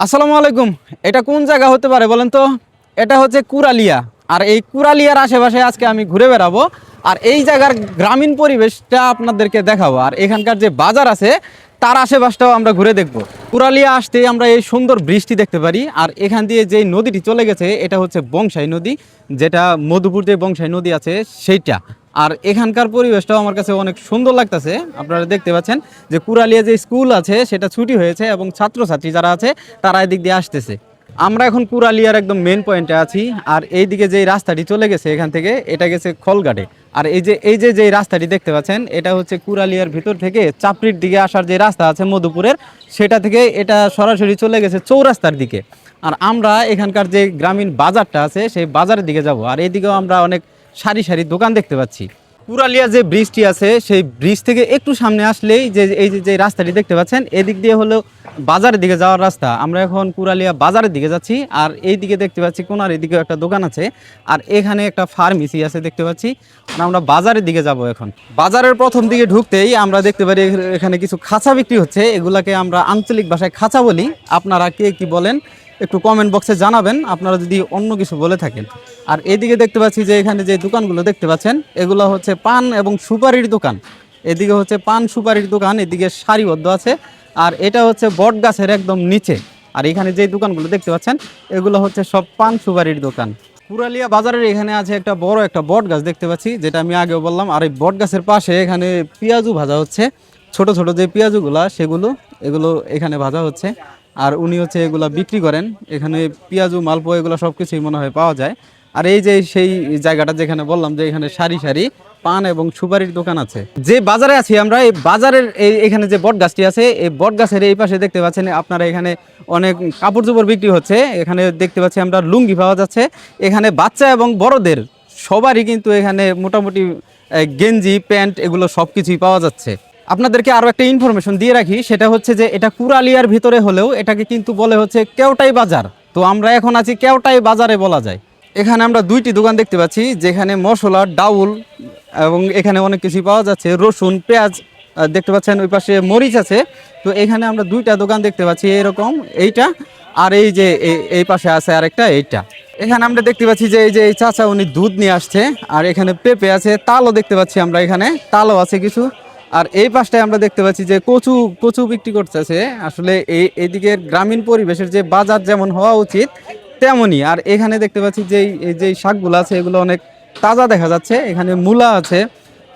আসসালামু আলাইকুম। এটা কোন জায়গা হতে পারে বলেন তো? এটা হচ্ছে কুরালিয়া। আর এই কুরালিয়ার আশেপাশে আজকে আমি ঘুরে বেড়াবো। আর এই জায়গার গ্রামীণ পরিবেশটা আপনাদেরকে দেখাবো। আর এখানকার যে বাজার আছে, তার আশেপাশটাও আমরা ঘুরে দেখব। কুরালিয়া আসতে আমরা এই সুন্দর বৃষ্টি দেখতে পারি। আর এখান দিয়ে যে নদীটি চলে গেছে, এটা হচ্ছে বংশাই নদী, যেটা মধুপুর যে বংশাই নদী আছে, সেইটা। আর এখানকার পরিবেশটাও আমার কাছে অনেক সুন্দর লাগতেছে। আপনারা দেখতে পাচ্ছেন যে কুরালিয়া যে স্কুল আছে, সেটা ছুটি হয়েছে এবং ছাত্রছাত্রী যারা আছে, তারা এদিক দিয়ে আসতেছে। আমরা এখন কুরালিয়ার একদম মেন পয়েন্টে আছি, আর এইদিকে যে রাস্তাটি চলে গেছে এখান থেকে, এটা গেছে খলঘাটে আর এই যে এই যে যে রাস্তাটি দেখতে পাচ্ছেন, এটা হচ্ছে কুরালিয়ার ভিতর থেকে চাপড়ির দিকে আসার যে রাস্তা আছে মধুপুরের, সেটা থেকে এটা সরাসরি চলে গেছে চৌরাস্তার দিকে। আর আমরা এখানকার যে গ্রামীণ বাজারটা আছে, সেই বাজারের দিকে যাব। আর এইদিকেও আমরা অনেক সারি সারি দোকান দেখতে পাচ্ছি। পুরালিয়া যে ব্রিজটি আছে, সেই ব্রিজ থেকে একটু সামনে আসলেই যে, এই যে- রাস্তাটি দেখতে পাচ্ছেন, এদিক দিয়ে হলো বাজারের দিকে যাওয়ার রাস্তা। আমরা এখন পুরালিয়া বাজারের দিকে যাচ্ছি, আর এই দিকে দেখতে পাচ্ছি কোনার এদিকে একটা দোকান আছে, আর এখানে একটা ফার্মেসি আছে দেখতে পাচ্ছি। আর আমরা বাজারের দিকে যাব এখন। বাজারের প্রথম দিকে ঢুকতেই আমরা দেখতে পারি এখানে কিছু খাঁচা বিক্রি হচ্ছে। এগুলাকে আমরা আঞ্চলিক ভাষায় খাঁচা বলি। আপনারা কে কি বলেন? একটু কমেন্ট বক্সে জানাবেন, আপনারা যদি অন্য কিছু বলে থাকেন। আর এদিকে দেখতে পাচ্ছি যে এখানে যে দোকানগুলো দেখতে পাচ্ছেন, এগুলো হচ্ছে পান এবং সুপারির দোকান। এদিকে হচ্ছে পান সুপারির দোকান, এদিকে সারিবদ্ধ আছে। আর এটা হচ্ছে বট গাছের একদম নিচে। আর এখানে যে দোকানগুলো দেখতে পাচ্ছেন, এগুলো হচ্ছে সব পান সুপারির দোকান। পুরালিয়া বাজারের এখানে আছে একটা বড় একটা বট গাছ দেখতে পাচ্ছি, যেটা আমি আগেও বললাম। আর এই বট গাছের পাশে এখানে পেঁয়াজু ভাজা হচ্ছে। ছোট ছোট যে পেঁয়াজুগুলা, সেগুলো, এগুলো এখানে ভাজা হচ্ছে। আর উনি হচ্ছে এগুলা বিক্রি করেন। এখানে পেঁয়াজু মালপো এগুলো সব কিছুই মনে হয় পাওয়া যায়। আর এই যে সেই জায়গাটা যেখানে বললাম যে এখানে সারি সারি পান এবং সুপারির দোকান আছে। যে বাজারে আছি আমরা, এই বাজারের এই এখানে যে বট গাছটি আছে, এই বট গাছের এই পাশে দেখতে পাচ্ছেন আপনারা এখানে অনেক কাপড় চোপড় বিক্রি হচ্ছে। এখানে দেখতে পাচ্ছি আমরা লুঙ্গি পাওয়া যাচ্ছে। এখানে বাচ্চা এবং বড়দের সবারই কিন্তু এখানে মোটামুটি গেঞ্জি, প্যান্ট এগুলো সব কিছুই পাওয়া যাচ্ছে। আপনাদেরকে আরও একটা ইনফরমেশন দিয়ে রাখি, সেটা হচ্ছে যে এটা কুরালিয়ার ভিতরে হলেও এটাকে কিন্তু বলে হচ্ছে কেওটাই বাজার। তো আমরা এখন আছি কেওটাই বাজারে বলা যায়। এখানে আমরা দুইটি দোকান দেখতে পাচ্ছি, যেখানে মশলা, ডাউল এবং এখানে অনেক কিছুই পাওয়া যাচ্ছে। রসুন, পেঁয়াজ দেখতে পাচ্ছেন ওই পাশে মরিচ আছে। তো এখানে আমরা দুইটা দোকান দেখতে পাচ্ছি এরকম, এইটা আর এই যে এই- পাশে আছে আরেকটা, এইটা। এখানে আমরা দেখতে পাচ্ছি যে এই যে এই চাচা উনি দুধ নিয়ে আসছে, আর এখানে পেঁপে আছে, তালও দেখতে পাচ্ছি আমরা এখানে, তালও আছে কিছু। আর এই পাশটায় আমরা দেখতে পাচ্ছি যে কচু কচু বিক্রি করতেছে। আসলে এই এইদিকে গ্রামীণ পরিবেশের যে বাজার যেমন হওয়া উচিত, তেমনই। আর এখানে দেখতে পাচ্ছি যে এই- এই যে শাকগুলো আছে, এগুলো অনেক তাজা দেখা যাচ্ছে। এখানে মূলা আছে।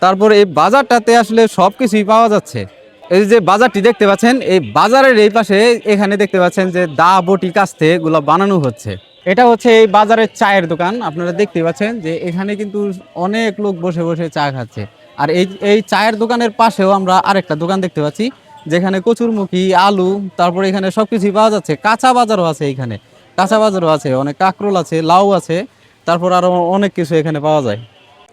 তারপর এই বাজারটাতে আসলে সব কিছুই পাওয়া যাচ্ছে। এই যে বাজারটি দেখতে পাচ্ছেন, এই বাজারের এই পাশে এখানে দেখতে পাচ্ছেন যে দা বটি কাস্তে এগুলো বানানো হচ্ছে। এটা হচ্ছে এই বাজারের চায়ের দোকান। আপনারা দেখতে পাচ্ছেন যে এখানে কিন্তু অনেক লোক বসে বসে চা খাচ্ছে। আর এই এই চায়ের দোকানের পাশেও আমরা আরেকটা দোকান দেখতে পাচ্ছি, যেখানে কচুরমুখী, আলু, তারপর এখানে সব কিছুই পাওয়া যাচ্ছে। কাঁচা বাজারও আছে এখানে। কাঁচা বাজারও আছে, অনেক কাঁকরোল আছে, লাউ আছে, তারপর আরও অনেক কিছু এখানে পাওয়া যায়।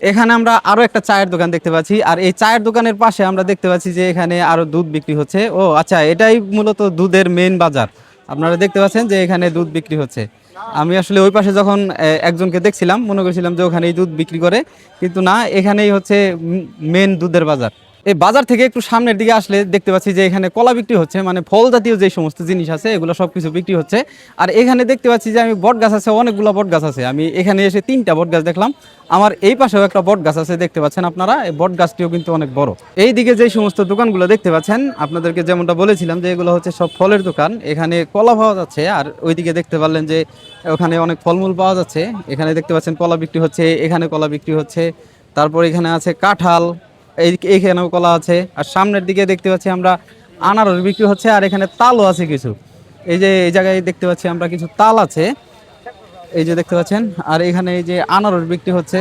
এখানে আমরা আরও একটা চায়ের দোকান দেখতে পাচ্ছি, আর এই চায়ের দোকানের পাশে আমরা দেখতে পাচ্ছি যে এখানে আরও দুধ বিক্রি হচ্ছে। ও আচ্ছা এটাই মূলত দুধের মেন বাজার। আপনারা দেখতে পাচ্ছেন যে এখানে দুধ বিক্রি হচ্ছে। আমি আসলে ওই পাশে যখন একজনকে দেখছিলাম, মনে করেছিলাম যে ওখানেই দুধ বিক্রি করে, কিন্তু না, এখানেই হচ্ছে মেন দুধের বাজার। এই বাজার থেকে একটু সামনের দিকে আসলে দেখতে পাচ্ছি যে এখানে কলা বিক্রি হচ্ছে মানে ফল জাতীয় যে সমস্ত জিনিস আছে, এগুলো সব কিছু বিক্রি হচ্ছে। আর এখানে দেখতে পাচ্ছি যে আমি বট গাছ আছে, অনেকগুলো বট গাছ আছে। আমি এখানে এসে তিনটা বট গাছ দেখলাম। আমার এই পাশেও একটা বট গাছ আছে, দেখতে পাচ্ছেন আপনারা। এই বট গাছটিও কিন্তু অনেক বড়। এই দিকে যে সমস্ত দোকানগুলো দেখতে পাচ্ছেন, আপনাদেরকে যেমনটা বলেছিলাম যে এগুলো হচ্ছে সব ফলের দোকান। এখানে কলা পাওয়া যাচ্ছে, আর ওইদিকে দেখতে পারলেন যে ওখানে অনেক ফলমূল পাওয়া যাচ্ছে। এখানে দেখতে পাচ্ছেন কলা বিক্রি হচ্ছে, এখানে কলা বিক্রি হচ্ছে। তারপর এখানে আছে কাঁঠাল এইখানেও কলা আছে। আর সামনের দিকে দেখতে পাচ্ছি আমরা আনারস বিক্রি হচ্ছে, আর এখানে তালও আছে কিছু। এই যে, এই জায়গায় দেখতে পাচ্ছি আমরা কিছু তাল আছে। এই যে দেখতে পাচ্ছেন, আর এখানে এই যে আনারস বিক্রি হচ্ছে।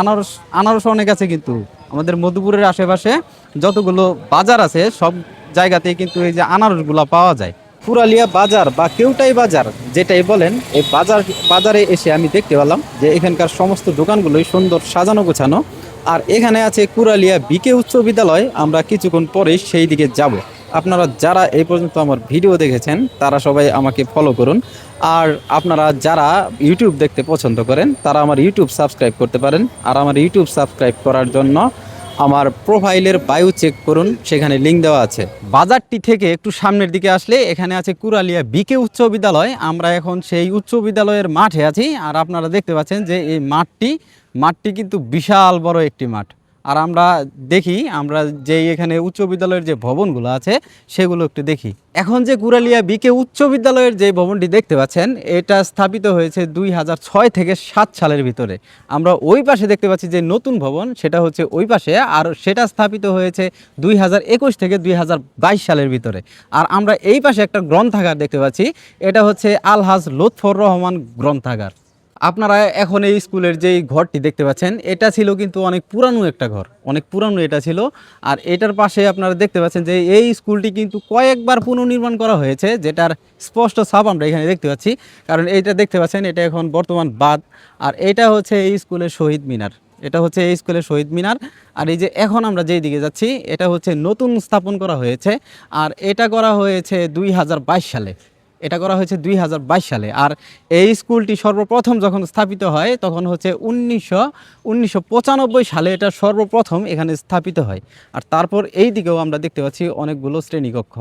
আনারস আনারস অনেক আছে কিন্তু। আমাদের মধুপুরের আশেপাশে যতগুলো বাজার আছে, সব জায়গাতেই কিন্তু এই যে আনারসগুলো পাওয়া যায়। পুরালিয়া বাজার বা কেউটাই বাজার, যেটাই বলেন, এই বাজার, বাজারে এসে আমি দেখতে পেলাম যে এখানকার সমস্ত দোকানগুলোই সুন্দর সাজানো গোছানো। আর এখানে আছে কুরালিয়া বিকে উচ্চ বিদ্যালয়, আমরা কিছুক্ষণ পরেই সেই দিকে যাব। আপনারা যারা এই পর্যন্ত আমার ভিডিও দেখেছেন, তারা সবাই আমাকে ফলো করুন। আর আপনারা যারা ইউটিউব দেখতে পছন্দ করেন, তারা আমার ইউটিউব সাবস্ক্রাইব করতে পারেন। আর আমার ইউটিউব সাবস্ক্রাইব করার জন্য আমার প্রোফাইলের বায়ু চেক করুন, সেখানে লিঙ্ক দেওয়া আছে। বাজারটি থেকে একটু সামনের দিকে আসলে, এখানে আছে কুরালিয়া বিকে উচ্চ বিদ্যালয়। আমরা এখন সেই উচ্চ বিদ্যালয়ের মাঠে আছি। আর আপনারা দেখতে পাচ্ছেন যে এই মাঠটি মাঠটি কিন্তু বিশাল বড় একটি মাঠ। আর আমরা দেখি, আমরা যে এখানে উচ্চ বিদ্যালয়ের যে ভবনগুলো আছে, সেগুলো একটু দেখি। এখন যে কুরালিয়া বিকে উচ্চ বিদ্যালয়ের যে ভবনটি দেখতে পাচ্ছেন, এটা স্থাপিত হয়েছে দুই হাজার ছয় থেকে সাত সালের ভিতরে। আমরা ওই পাশে দেখতে পাচ্ছি যে নতুন ভবন, সেটা হচ্ছে ওই পাশে, আর সেটা স্থাপিত হয়েছে দুই হাজার একুশ থেকে দুই হাজার বাইশ সালের ভিতরে। আর আমরা এই পাশে একটা গ্রন্থাগার দেখতে পাচ্ছি, এটা হচ্ছে আলহাজ লুৎফর রহমান গ্রন্থাগার। আপনারা এখন এই স্কুলের যেই ঘরটি দেখতে পাচ্ছেন, এটা ছিল কিন্তু অনেক পুরানো একটা ঘর। অনেক পুরানো এটা ছিল। আর এটার পাশে আপনারা দেখতে পাচ্ছেন যে এই স্কুলটি কিন্তু কয়েকবার পুনর্নির্মাণ করা হয়েছে, যেটার স্পষ্ট ছাপ আমরা এখানে দেখতে পাচ্ছি। কারণ এইটা দেখতে পাচ্ছেন, এটা এখন বর্তমান বাদ আর এটা হচ্ছে এই স্কুলের শহীদ মিনার। এটা হচ্ছে এই স্কুলের শহীদ মিনার। আর এই যে এখন আমরা যেই দিকে যাচ্ছি, এটা হচ্ছে নতুন স্থাপন করা হয়েছে। আর এটা করা হয়েছে দুই হাজার বাইশ সালে। এটা করা হয়েছে দুই হাজার বাইশ সালে। আর এই স্কুলটি সর্বপ্রথম যখন স্থাপিত হয়, তখন হচ্ছে উনিশশো উনিশশো সালে এটা সর্বপ্রথম এখানে স্থাপিত হয়। আর তারপর এই দিকেও আমরা দেখতে পাচ্ছি অনেকগুলো শ্রেণীকক্ষ।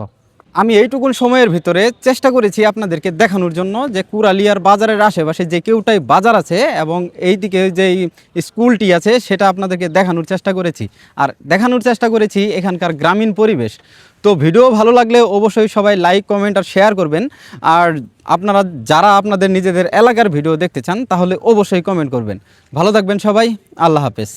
আমি এইটুকুন সময়ের ভিতরে চেষ্টা করেছি আপনাদেরকে দেখানোর জন্য যে কুরালিয়ার বাজারের আশেপাশে যে কেউটাই বাজার আছে এবং এই দিকে যে স্কুলটি আছে, সেটা আপনাদেরকে দেখানোর চেষ্টা করেছি। আর দেখানোর চেষ্টা করেছি এখানকার গ্রামীণ পরিবেশ। তো ভিডিও ভালো লাগলে অবশ্যই সবাই লাইক, কমেন্ট আর শেয়ার করবেন। আর আপনারা যারা আপনাদের নিজেদের এলাকার ভিডিও দেখতে চান, তাহলে অবশ্যই কমেন্ট করবেন। ভালো থাকবেন সবাই, আল্লাহ হাফেজ।